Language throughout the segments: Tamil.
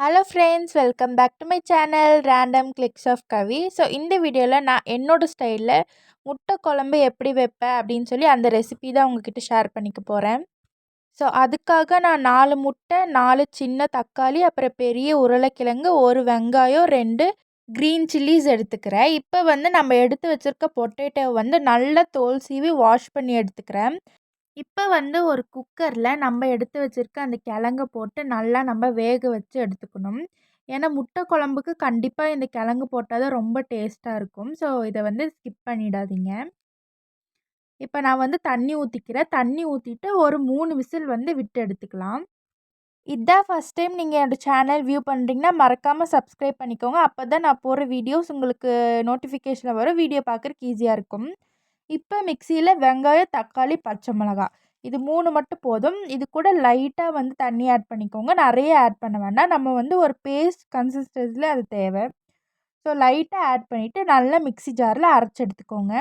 Hello friends welcome back to my channel random clicks of Kavi so இந்த வீடியோவில் நான் என்னோடய ஸ்டைலில் முட்டை குழம்பு எப்படி வைப்பேன் அப்படின்னு சொல்லி அந்த ரெசிபி தான் உங்ககிட்ட ஷேர் பண்ணிக்க போகிறேன் ஸோ அதுக்காக நான் நாலு முட்டை நாலு சின்ன தக்காளி அப்புறம் பெரிய உருளைக்கிழங்கு ஒரு வெங்காயம் ரெண்டு க்ரீன் சில்லிஸ் எடுத்துக்கிறேன். இப்போ வந்து நம்ம எடுத்து வச்சுருக்க பொட்டேட்டோ வந்து நல்லா தோல் சீவி வாஷ் பண்ணி எடுத்துக்கிறேன். இப்போ வந்து ஒரு குக்கரில் நம்ம எடுத்து வச்சுருக்க அந்த கிழங்க போட்டு நல்லா நம்ம வேக வச்சு எடுத்துக்கணும். ஏன்னா முட்டை குழம்புக்கு கண்டிப்பாக இந்த கிழங்கு போட்டால் தான் ரொம்ப டேஸ்ட்டாக இருக்கும். ஸோ இதை வந்து ஸ்கிப் பண்ணிடாதீங்க. இப்போ நான் வந்து தண்ணி ஊற்றிக்கிறேன் தண்ணி ஊற்றிட்டு ஒரு மூணு விசில் வந்து விட்டு எடுத்துக்கலாம். இதான் ஃபஸ்ட் டைம் நீங்கள் என்னோடய சேனல் வியூ பண்ணுறீங்கன்னா மறக்காமல் சப்ஸ்கிரைப் பண்ணிக்கோங்க. அப்போ தான் நான் போடுற வீடியோஸ் உங்களுக்கு நோட்டிஃபிகேஷனில் வரும். வீடியோ பார்க்குறக்கு ஈஸியாக இருக்கும். இப்போ மிக்சியில் வெங்காயம் தக்காளி பச்சை மிளகா. இது மூணு மட்டும் போதும். இது கூட லைட்டாக வந்து தண்ணி ஆட் பண்ணிக்கோங்க. நிறைய ஆட் பண்ண வேண்டாம். நம்ம வந்து ஒரு பேஸ்ட் கன்சிஸ்டன்சியில் அது தேவை. ஸோ லைட்டாக ஆட் பண்ணிவிட்டு நல்லா மிக்சி ஜாரில் அரைச்சி எடுத்துக்கோங்க.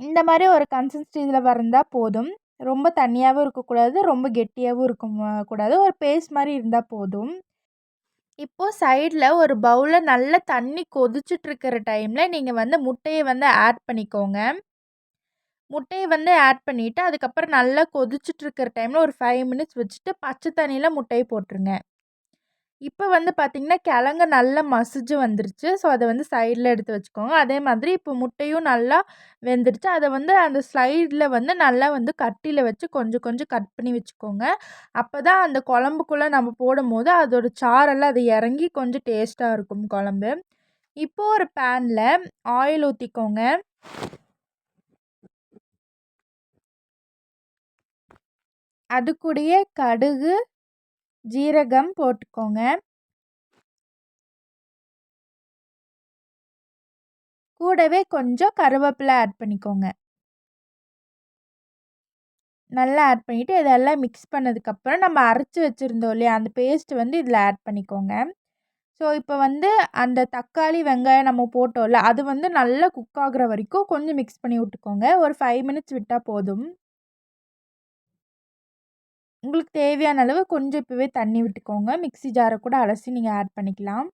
இந்த மாதிரி ஒரு கன்சிஸ்டன்சியில் வந்தால் போதும். ரொம்ப தண்ணியாகவும் இருக்கக்கூடாது. ரொம்ப கெட்டியாகவும் இருக்க கூடாது. ஒரு பேஸ்ட் மாதிரி இருந்தால் போதும். இப்போது சைடில் ஒரு பவுலில் நல்லா தண்ணி கொதிச்சிட்ருக்கிற டைமில் நீங்கள் வந்து முட்டையை வந்து ஆட் பண்ணிக்கோங்க. முட்டையை வந்து ஆட் பண்ணிவிட்டு அதுக்கப்புறம் நல்லா கொதிச்சிட்ருக்கிற டைமில் ஒரு ஃபைவ் மினிட்ஸ் வச்சுட்டு பச்சை தண்ணியில் முட்டையை போட்டுருங்க. இப்போ வந்து பார்த்திங்கன்னா கிழங்கு நல்லா மசிஞ்சு வந்துருச்சு. ஸோ அதை வந்து சைடில் எடுத்து வச்சுக்கோங்க. அதே மாதிரி இப்போ முட்டையும் நல்லா வெந்துருச்சு. அதை வந்து அந்த ஸ்லைடில் வந்து நல்லா வந்து கட்டியில் வச்சு கொஞ்சம் கொஞ்சம் கட் பண்ணி வச்சுக்கோங்க. அப்போ தான் அந்த குழம்புக்குள்ளே நம்ம போடும் போது அதோட சாரெல்லாம் அது இறங்கி கொஞ்சம் டேஸ்ட்டாக இருக்கும் குழம்பு. இப்போது ஒரு பேனில் ஆயில் ஊற்றிக்கோங்க அது கூடயே கடுகு ஜீரகம் போட்டுக்கோங்க. கூடவே கொஞ்சம் கருவேப்பிலை ஆட் பண்ணிக்கோங்க. நல்லா ஆட் பண்ணிவிட்டு இதெல்லாம் மிக்ஸ் பண்ணதுக்கப்புறம் நம்ம அரைச்சி வச்சுருந்தோம் இல்லையா அந்த பேஸ்ட் வந்து இதில் ஆட் பண்ணிக்கோங்க. ஸோ இப்போ வந்து அந்த தக்காளி வெங்காயம் நம்ம போட்டோம்ல அது வந்து நல்லா குக் ஆகுற வரைக்கும் கொஞ்சம் மிக்ஸ் பண்ணி விட்டுக்கோங்க. ஒரு ஃபைவ் மினிட்ஸ் விட்டால் போதும். உங்களுக்கு தேவையான அளவு கொஞ்சம் இப்போவே தண்ணி விட்டுக்கோங்க. மிக்ஸி ஜாரை கூட அலசி நீங்கள் ஆட் பண்ணிக்கலாம்.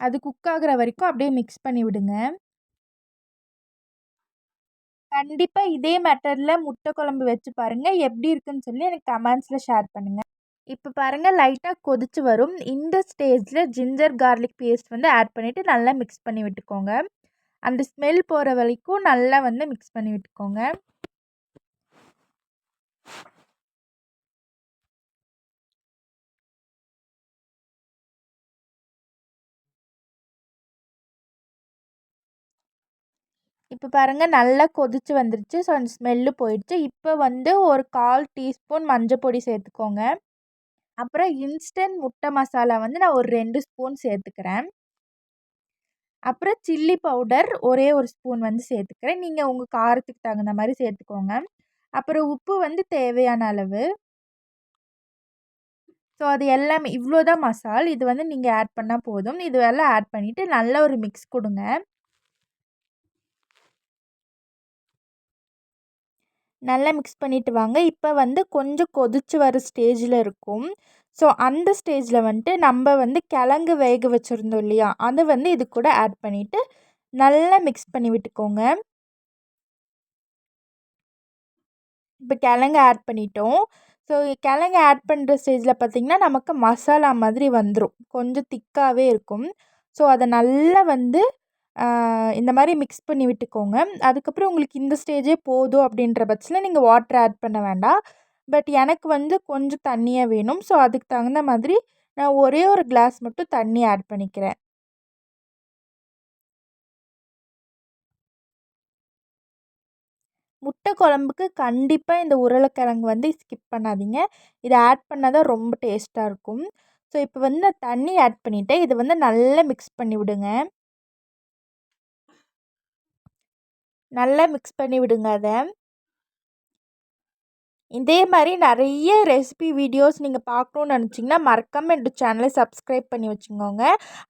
அது குக் ஆகிற வரைக்கும் அப்படியே மிக்ஸ் பண்ணி விடுங்க. கண்டிப்பாக இதே மெத்தடில் முட்டை குழம்பு வச்சு பாருங்கள் எப்படி இருக்குன்னு சொல்லி எனக்கு கமெண்ட்ஸில் ஷேர் பண்ணுங்கள் இப்போ பாருங்கள் லைட்டாக கொதிச்சு வரும். இந்த ஸ்டேஜில் ஜிஞ்சர் கார்லிக் பேஸ்ட் வந்து ஆட் பண்ணிவிட்டு நல்லா மிக்ஸ் பண்ணி விட்டுக்கோங்க. அந்த ஸ்மெல் போகிற வரைக்கும் நல்லா வந்து மிக்ஸ் பண்ணி விட்டுக்கோங்க. இப்போ பாருங்கள் நல்லா கொதித்து வந்துருச்சு. ஸோ அந்த ஸ்மெல்லு போயிடுச்சு. இப்போ வந்து ஒரு கால் டீஸ்பூன் மஞ்சள் பொடி சேர்த்துக்கோங்க. அப்புறம் இன்ஸ்டன்ட் முட்டை மசாலா வந்து நான் ஒரு ரெண்டு ஸ்பூன் சேர்த்துக்கிறேன். அப்புறம் சில்லி பவுடர் ஒரே ஒரு ஸ்பூன் வந்து சேர்த்துக்கிறேன். நீங்கள் உங்கள் காரத்துக்கு தகுந்த மாதிரி சேர்த்துக்கோங்க. அப்புறம் உப்பு வந்து தேவையான அளவு. ஸோ அது எல்லாமே இவ்வளோ தான் மசால். இது வந்து நீங்கள் ஆட் பண்ணால் போதும். இது எல்லாம் ஆட் பண்ணிவிட்டு நல்ல ஒரு மிக்ஸ் கொடுங்க. நல்லா மிக்ஸ் பண்ணிவிட்டு வாங்க. இப்போ வந்து கொஞ்சம் கொதித்து வர ஸ்டேஜில் இருக்கும். ஸோ அந்த ஸ்டேஜில் வந்துட்டு நம்ம வந்து கிழங்கு வேக வச்சுருந்தோம் இல்லையா? அதை வந்து இது கூட ஆட் பண்ணிவிட்டு நல்லா மிக்ஸ் பண்ணி விட்டுக்கோங்க. இப்போ கிழங்கு ஆட் பண்ணிட்டோம். ஸோ கிழங்கு ஆட் பண்ணுற ஸ்டேஜில் பார்த்திங்கன்னா நமக்கு மசாலா மாதிரி வந்துடும் கொஞ்சம் திக்காகவே இருக்கும். ஸோ அதை நல்லா வந்து இந்த மாதிரி மிக்ஸ் பண்ணி விட்டுக்கோங்க. அதுக்கப்புறம் உங்களுக்கு இந்த ஸ்டேஜே போதும் அப்படின்ற பட்சத்தில் நீங்கள் வாட்டர் ஆட் பண்ண வேண்டாம். பட் எனக்கு வந்து கொஞ்சம் தண்ணியாக வேணும். ஸோ அதுக்கு தகுந்த மாதிரி நான் ஒரே ஒரு கிளாஸ் மட்டும் தண்ணி ஆட் பண்ணிக்கிறேன். முட்டை குழம்புக்கு கண்டிப்பாக இந்த உருளைக்கிழங்கு வந்து ஸ்கிப் பண்ணாதீங்க. இதை ஆட் பண்ணால் தான் ரொம்ப டேஸ்ட்டாக இருக்கும். ஸோ இப்போ வந்து நான் தண்ணி ஆட் பண்ணிவிட்டேன் இதை வந்து நல்லா மிக்ஸ் பண்ணி விடுங்க. நல்லா மிக்ஸ் பண்ணி விடுங்க அதை. இதே மாதிரி நிறைய ரெசிபி வீடியோஸ் நீங்கள் பார்க்கணுன்னு நினச்சிங்கன்னா மறக்காமல் என்னோடய சேனலை சப்ஸ்கிரைப் பண்ணி வச்சுக்கோங்க.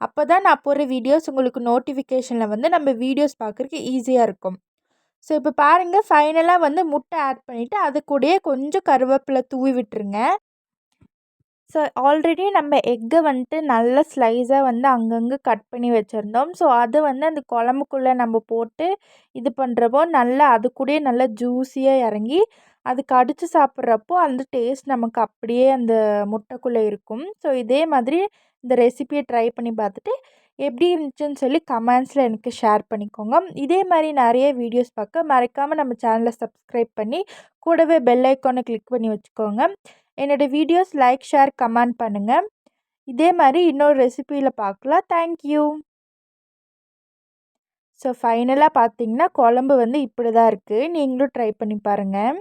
அப்போ தான் நான் போகிற வீடியோஸ் உங்களுக்கு நோட்டிஃபிகேஷனில் வந்து நம்ம வீடியோஸ் பார்க்குறக்கு ஈஸியாக இருக்கும். ஸோ இப்போ பாருங்கள் ஃபைனலாக வந்து முட்டை ஆட் பண்ணிவிட்டு அது கூடயே கொஞ்சம் கருவேப்பிலை தூவி விட்டுருங்க. ஸோ ஆல்ரெடி நம்ம எக்கை வந்துட்டு நல்ல ஸ்லைஸாக வந்து அங்கங்கே கட் பண்ணி வச்சுருந்தோம். ஸோ அது வந்து அந்த குழம்புக்குள்ளே நம்ம போட்டு இது பண்ணுறப்போ நல்லா அது கூடயே நல்லா ஜூஸியாக இறங்கி அது கடித்து சாப்பிட்றப்போ அந்த டேஸ்ட் நமக்கு அப்படியே அந்த முட்டைக்குள்ளே இருக்கும். ஸோ இதே மாதிரி இந்த ரெசிபியை ட்ரை பண்ணி பார்த்துட்டு எப்படி இருந்துச்சுன்னு சொல்லி கமெண்ட்ஸில் எனக்கு ஷேர் பண்ணிக்கோங்க. இதே மாதிரி நிறைய வீடியோஸ் பார்க்க மறக்காமல் நம்ம சேனலை சப்ஸ்கிரைப் பண்ணி கூடவே பெல் ஐக்கானை கிளிக் பண்ணி வச்சுக்கோங்க. என்னோடய வீடியோஸ் லைக் ஷேர் கமெண்ட் பண்ணுங்கள் இதே மாதிரி இன்னொரு ரெசிபியில் பார்க்கலாம் தேங்க்யூ ஸோ ஃபைனலாக பார்த்தீங்கன்னா குழம்பு வந்து இப்படி தான் இருக்குது நீங்களும் ட்ரை பண்ணி பாருங்கள்